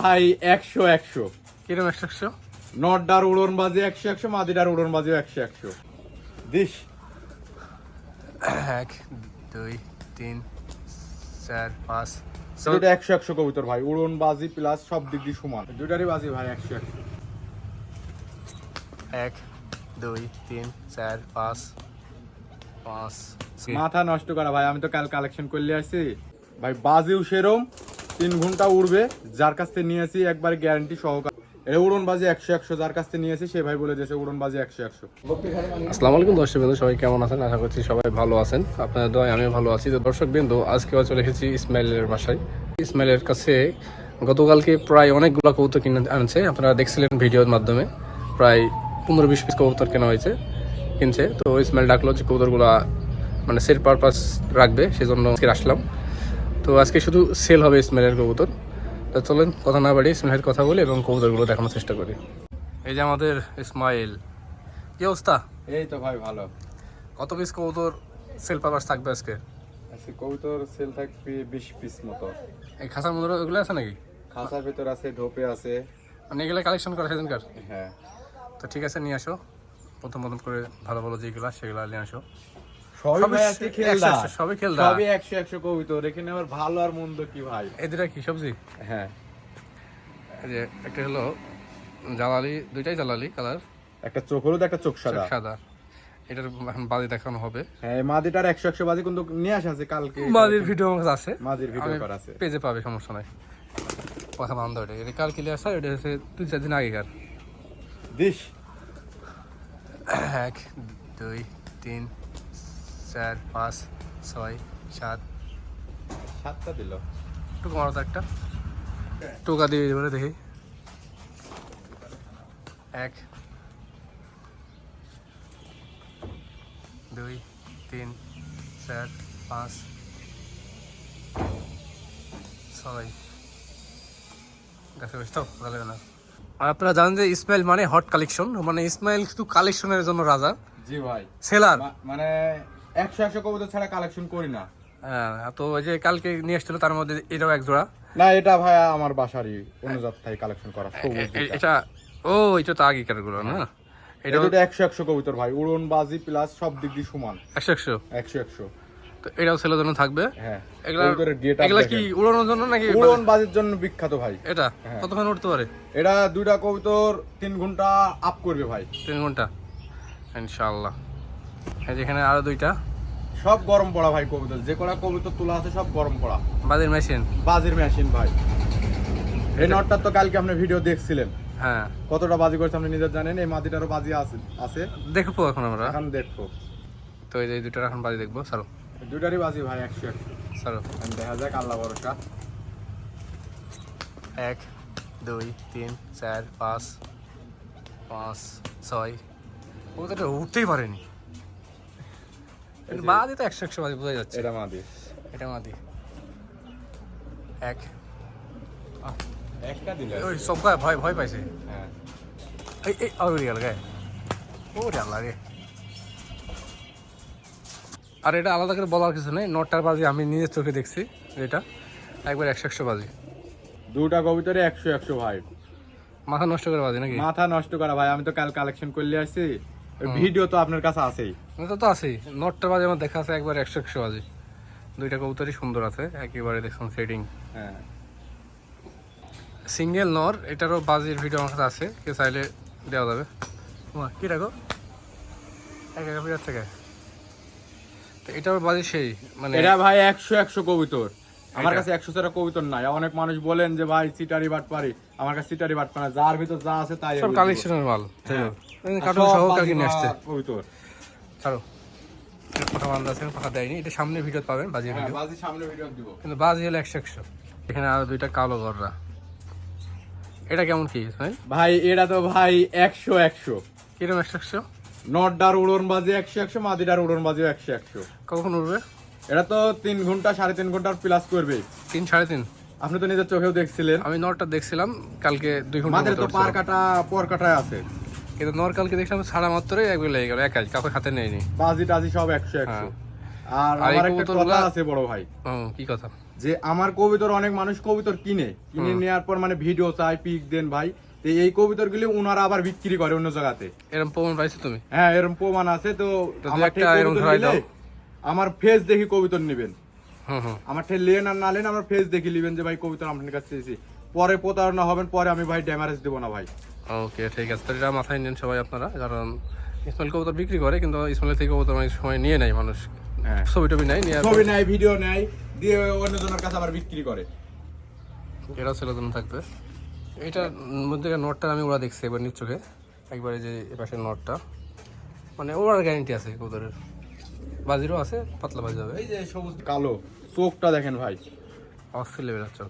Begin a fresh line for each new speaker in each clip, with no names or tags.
ভাই একশো একশো।
কিরম একশো একশো?
উড়ন বাজে একশো একশো মাদিডার উড়ন বাজে একশো একশো। দিস।
এক দুই তিন চার পাঁচ
দুটো একশো একশো কবুতর ভাই উড়ন বাজি প্লাস সব দিক দিয়ে সমান। দুটারই বাজি ভাই একশো একশো।
এক দুই তিন চার পাঁচ পাঁচ
মাথা নষ্ট করা ভাই আমি তো কাল কালেকশন করলে আসছি ভাই বাজিও সেরম। তিন ঘণ্টা উড়বে, যার কাছ থেকে নিয়ে নিয়েছি একবার গ্যারান্টি সহকার। একশো একশো, যার কাছ থেকে সে ভাই একশো একশো।
সবাই কেমন আছেন? আশা করছি সবাই ভালো আছেন। আপনাদের দয় ভালো আছি। তো দর্শক আজকে চলে এসেছি ইসমাইলের বাসায়। ইসমাইলের কাছে গতকালকে প্রায় কিনে আনছে। আপনারা দেখছিলেন ভিডিওর মাধ্যমে, প্রায় পনেরো বিশ পিস কবুতর কেনা হয়েছে, কিনছে। তো ইসমাইল ডাকলো যে কবুতরগুলো মানে সেল পারপাস রাখবে, সেজন্য আসলাম। তো আজকে শুধু সেল হবে ইসমাইলের কবুতর। তো চলেন কথা না বাড়ি ইসমাইলের কথা বলি এবং কবুতরগুলো দেখানোর চেষ্টা করি। এই যে আমাদের ইসমাইল কি অবস্থা?
এই তো ভাই ভালো।
কত পিস কবুতর সেল পারপাস থাকবে আজকে?
আজকে কবুতর সেল থাকবে বিশ পিস মতো।
এই খাসার মধ্যে ওগুলো আছে নাকি?
খাঁচার ভিতর আছে ঢোপে আছে।
মানে এগুলো কালেকশন করা সেদিনকার?
হ্যাঁ।
তো ঠিক আছে নিয়ে আসো। প্রথম প্রথম করে ভালো ভালো যেগুলো সেগুলো নিয়ে আসো।
সবই খেলদা।
সবই
একশো একশো কবুতর এখানে আবার ভালো আর মন্দ কি ভাই?
এদের কি সবজি?
হ্যাঁ।
এই যে একটা হলো জালালি দুইটাই জালালি কালার
একটা চোখ হলুদ একটা চোখ সাদা।
সাদা। এটার বাদি দেখানো হবে।
হ্যাঁ মাদিটার একশো একশো বাজি কিন্তু নিয়ে আসা আছে কালকে।
বাদির ভিডিও আমার আছে।
মাদির ভিডিও করা আছে।
পেজে পাবে সমস্যা নাই। কথা বান্ধব এটা। এটা কাল কিলে আসা? এটা হচ্ছে দুই চার দিন আগেকার।
দিস।
এক দুই তিন চার পাঁচ ছয় সাত।
সাতটা দিল।
মারো তো একটা। টোকা দিয়ে এবারে দেখি। এক। দুই তিন চার পাঁচ ছয়। বসে তো ভালো না। আর আপনারা জানেন যে ইসমাইল মানে হট কালেকশন মানে ইসমাইল শুধু কালেকশনের জন্য রাজা।
জি ভাই।
সেলার
মানে একশো একশো কবুতর ছাড়া কালেকশন করি না।
হ্যাঁ তো ওই যে কালকে নিয়ে এসেছিল তার মধ্যে এটাও এক জোড়া।
না এটা ভাই আমার বাসারই অনুজাত কালেকশন করা সবুজ দুইটা।
এটা ও এটা তো আগেকারগুলো না?
এটা
এটা
একশো একশো কবুতর ভাই উড়ন বাজি প্লাস সব দিক দিয়ে সমান।
একশো একশো?
একশো একশো।
তো এটাও ছেলের জন্য থাকবে?
হ্যাঁ
এগুলা
কবুতরের গেট
এগুলা কি উড়ানোর জন্য নাকি
উড়ন বাজির জন্য বিখ্যাত ভাই।
এটা?
হ্যাঁ।
কতক্ষণ উঠতে পারে?
এটা দুইটা কবুতর তিন ঘণ্টা আপ করবে ভাই।
তিন ঘণ্টা? ইনশাআল্লাহ। এখানে আরও দুইটা।
সব গরম পড়া ভাই কবুতর যে কটা কবুতর তোলা আছে সব গরম পড়া।
বাদের মেশিন?
বাজির মেশিন ভাই। এই নটটা তো কালকে আপনি ভিডিও দেখছিলেন।
হ্যাঁ।
কতটা বাজি করছে আপনি নিজের জানেন? এই মাটিটারও বাজি আছে আছে।
দেখব এখন আমরা।
এখন দেখব।
তো এই দুইটার এখন বাজি দেখব। সারো
দুইটারই বাজি ভাই একশো একশো। আমি দেখা যাক আল্লাহ ভরসা।
এক দুই তিন চার পাঁচ পাঁচ ছয়। ও এটা উঠতেই পারেনি। বাদি তো একশো একশো বাজি বোঝা যাচ্ছে।
এটা মাদি।
এটা মাদি। এক।
একটা দিলে
ওই সব গায়ে ভয় ভয় পাইছে।
হ্যাঁ।
এই এই আর গেল গায়ে ও ডাল লাগে আর এটা আলাদা করে বলার কিছু নেই। নটার বাজি আমি নিজের চোখে দেখছি এটা একবার একশো একশো বাজি।
দুটা কবিতরে একশো একশো ভাই।
মাথা নষ্ট করে বাজি নাকি?
মাথা নষ্ট করা ভাই। আমি তো কাল কালেকশন করলে আসছি। ভিডিও তো আপনার কাছে আছেই।
তো তো আছেই। নটটা বাজে আমার দেখা আছে একবার একশো একশো বাজে। দুইটা কবুতরই সুন্দর আছে একেবারে দেখুন সেটিং
হ্যাঁ।
সিঙ্গেল নর এটারও বাজির ভিডিও আমার কাছে আছে কেউ চাইলে দেওয়া যাবে। কি রাখো এক একা বিরাট থেকে তো এটার বাজি সেই মানে
এটা ভাই একশো একশো কবিতর। আমার কাছে একশো ছাড়া কবিতর নাই। অনেক মানুষ বলেন যে ভাই সিটারি বাট পারি আমার কাছে সিটারি বাট পারে যার ভিতর যা আছে তাই
সব কালেকশনের মাল।
হ্যাঁ।
কার্টুন সহ কালকে নিয়ে আসছে।
মারা
ছাড়ো। পাখা বান্ধা আছে পাখা দেয়নি। এটা সামনে ভিডিও পাবেন
হ্যাঁ
ভিডিও
বাজি সামনে ভিডিও দিব।
কিন্তু বাজি হলো একশো একশো। এখানে আরও দুইটা কালো গররা। এটা কেমন কি ভাই?
ভাই এটা তো ভাই একশো একশো।
কিরম একশো একশো?
নটডার উড়ন বাজি একশো একশো মাদিডার উড়ন বাজি একশো একশো।
কখন উঠবে
এটা তো তিন ঘণ্টা সাড়ে তিন ঘণ্টার প্লাস করবে।
তিন সাড়ে তিন?
আপনি তো নিজের চোখেও দেখছিলেন।
আমি নরটা দেখছিলাম কালকে দুই ঘণ্টা
মাদের তো পার কাটা পর কাটায় আছে।
কিন্তু নর কালকে দেখছিলাম সাড়ে মাত্রই একবার লেগে গেল একাই কাউকে হাতে নেয়নি।
বাজি টাজি সব একশো একশো।
হ্যাঁ।
আর
আর
আমার একটা কথা আছে বড় ভাই।
কি কথা?
যে আমার কবিতর অনেক মানুষ কবিতর কিনে। কিনে নেওয়ার পর মানে ভিডিও চাই পিক দেন ভাই। এই কবিতরগুলি ওনারা আবার বিক্রি করে অন্য জায়গাতে।
এরকম প্রমাণ পাইছো তুমি?
হ্যাঁ এরকম প্রমাণ আছে। তো কবুতর। আমার ফেস দেখি কবিতর নেবেন। আমার ঠে লেন আর না লেন আমার ফেস দেখি নেবেন যে ভাই কবিতা আপনার কাছে চেয়েছি পরে প্রতারণা হবেন পরে আমি ভাই ড্যামারেজ দেবো না ভাই।
ওকে ঠিক আছে। তো এটা মাথায় নিন সবাই আপনারা কারণ ইসমাইল কবুতর বিক্রি করে কিন্তু ইসমাইল থেকে কবুতর অনেক সময় নিয়ে নেয় মানুষ।
হ্যাঁ।
ছবি টবি নেয় নিয়ে
ছবি নেয় ভিডিও নেয় দিয়ে অন্যজনের কাছে আবার বিক্রি করে।
ছেলের জন্য থাকবে। এইটার মধ্যে নোটটা আমি ওরা দেখছি এবার নিজ চোখে। একবারে যে এ পাশের নোটটা। মানে ওরার গ্যারেন্টি আছে কবুতরের। বাজিরও আছে পাতলা বাজি যাবে
এই যে সবুজ কালো। চোখটা দেখেন ভাই।
অস্থির লেভেল আছে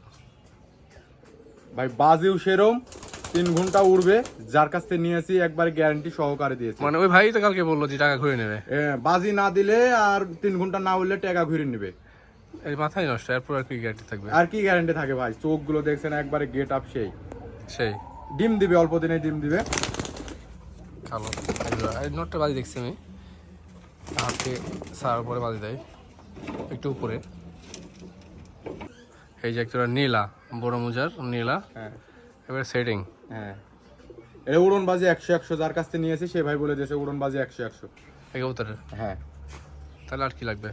ভাই বাজিও সেরম তিন ঘণ্টা উড়বে। যার কাছ থেকে নিয়েছি একবার গ্যারান্টি সহকারে দিয়েছি।
মানে ওই ভাই তো কালকে বলল যে টাকা ঘুরে নেবে।
বাজি না দিলে আর তিন ঘণ্টা না উঠলে টাকা ঘুরে নেবে।
এই মাথায় নষ্ট এরপর আর কি গ্যারেন্টি থাকবে?
আর কি গ্যারান্টি থাকে ভাই? চোখগুলো দেখছেন একবারে গেট আপ সেই।
সেই।
ডিম দিবে অল্প দিনে ডিম দিবে।
এই নোটটা বাজি দেখছি আমি। হাতকে সার উপরে বাজি দেয় একটু উপরে। এই যে একটা নীলা বড় মুজার নীলা।
হ্যাঁ।
এবার সেটিং
হ্যাঁ। এটা উড়ন বাজি একশো একশো যার কাছ থেকে নিয়েছি সে ভাই বলে দিয়েছে উড়ন বাজি একশো একশো।
এই কবুতরের
হ্যাঁ।
তাহলে আর কি লাগবে?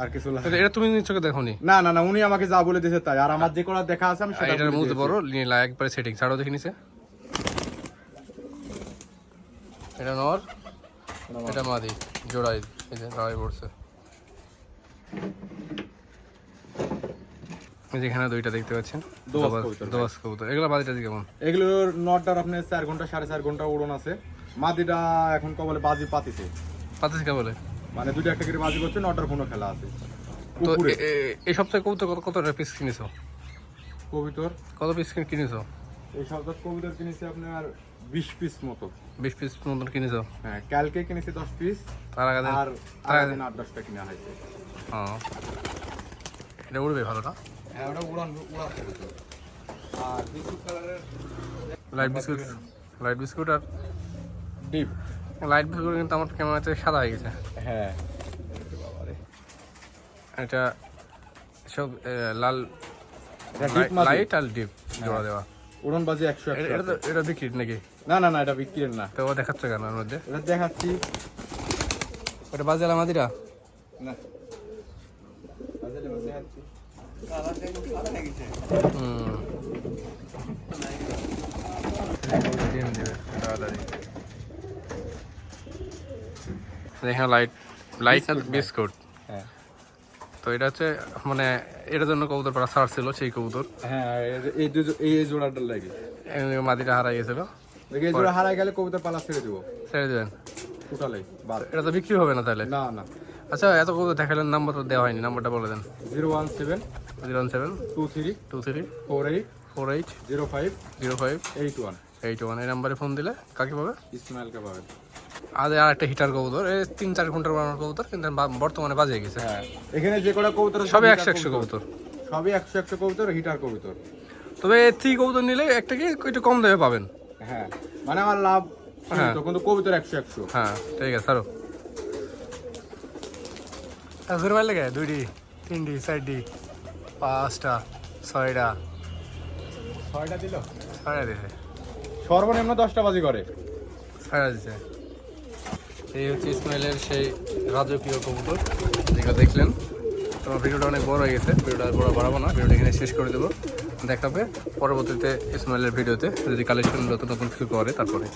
আর কিছু
লাগবে এটা তুমি নিজ চোখে দেখো নি
না না না উনি আমাকে যা বলে দিয়েছে তাই। আর আমার যে করা দেখা আছে আমি সেটা
এটার মধ্যে। বড় নীলা একবারে সেটিং ছাড়ো দেখে নিছে এটা নর এটা মাদি জোড়াই এই যে লড়াই পড়ছে এই যে এখানে দুইটা দেখতে পাচ্ছেন। দোবাস-
কবুতর,
এগুলো বাদিটা কেমন?
এগুলোর নটার আপনার চার ঘণ্টা সাড়ে চার ঘণ্টা উড়ন আছে। মাদিটা এখন কবলে বাজি পাতিছে।
পাতিস কে বলে
মানে দুটো একটা করে বাজি করছে নটার কোনো খেলা আছে।
তো এই সপ্তাহে কবুতর কত কত পিস কিনেছো?
কবিতর?
কত পিস কিনেছো?
এই সপ্তাহ কবিতর কিনেছি আপনার বিশ পিস মতো।
বিশ পিস মতন কিনেছো?
হ্যাঁ কালকে কিনেছি দশ পিস
তার আগে
আর আট দশটা কিনা হয়েছে
ও। এটা উড়বে ভালো না
হ্যাঁ ওটা উড়ান উড়ান কবুতর আর বিস্কুট কালারের
লাইট বিস্কুট লাইট বিস্কুট আর
ডিপ।
লাইট বিস্কুট কিন্তু আমার ক্যামেরাতে সাদা হয়ে গেছে।
হ্যাঁ।
এটা সব লাল লাইট আর ডিপ জোড়া দেওয়া।
উড়ন বাজি একশো
এটা- এটা তো এটা বিক্রি নাকি?
না না না এটা বিক্রির না।
তো ও দেখাচ্ছে কেন ওর মধ্যে?
এটা দেখাচ্ছি।
ওটা বাজে আমাদিরা
না।
হুম। ডিম দিবে তাড়াতাড়ি এখানে লাইট লাইট আর বিস্কুট
হ্যাঁ।
তো এটা হচ্ছে মানে এটার জন্য কবুতর পাড়া সার ছিল সেই কবুতর।
হ্যাঁ এই- জোড়াটা লাগে।
মাদিটা হারাই গেছিল।
দেখি এই জোড়া হারাই গেলে পালা ছেড়ে দিব।
ছেড়ে দেবেন?
টোটালে বাদ।
এটা তো বিক্রি হবে না তাহলে?
না না।
আচ্ছা এত কবুতর দেখালেন নাম্বার তো দেওয়া হয়নি নাম্বারটা বলে দেন।
Zero one seven
zero one seven
two three
two three
four eight
four eight
zero five
zero five
eight one
eight one এই নাম্বারে ফোন দিলে কাকে পাবে?
ইসমাইলকে পাবেন
আজ আর একটা হিটার কবুতর। এই তিন চার ঘণ্টার বানানোর কবুতর কিন্তু বর্তমানে বাজে গেছে।
হ্যাঁ এখানে যে কটা কবুতর
সবই একশো একশো কবুতর।
সবই একশো একশো কবুতর হিটার কবুতর।
তবে থ্রি কবুতর নিলে একটা কি একটু কম দামে পাবেন।
হ্যাঁ মানে আমার লাভ
হ্যাঁ।
কিন্তু কবুতর একশো একশো।
হ্যাঁ ঠিক আছে সারো ঘুরে মারলে গে দুইটি তিনটি চারটি পাঁচটা ছয়টা।
ছয়টা দিল?
ছয়টা দিছে।
সর্বনিম্ন দশটা বাজি করে।
ছয়টা দিছে। এই হচ্ছে ইসমাইলের সেই রাজকীয় কবুতর যেগুলো দেখলেন। তো ভিডিওটা অনেক বড় হয়ে গেছে ভিডিওটা আর বড় বাড়াবো না ভিডিওটা এখানে শেষ করে দেবো। দেখাবে পরবর্তীতে ইসমাইলের ভিডিওতে। যদি কালেকশন নতুন নতুন কিছু করে তারপরে।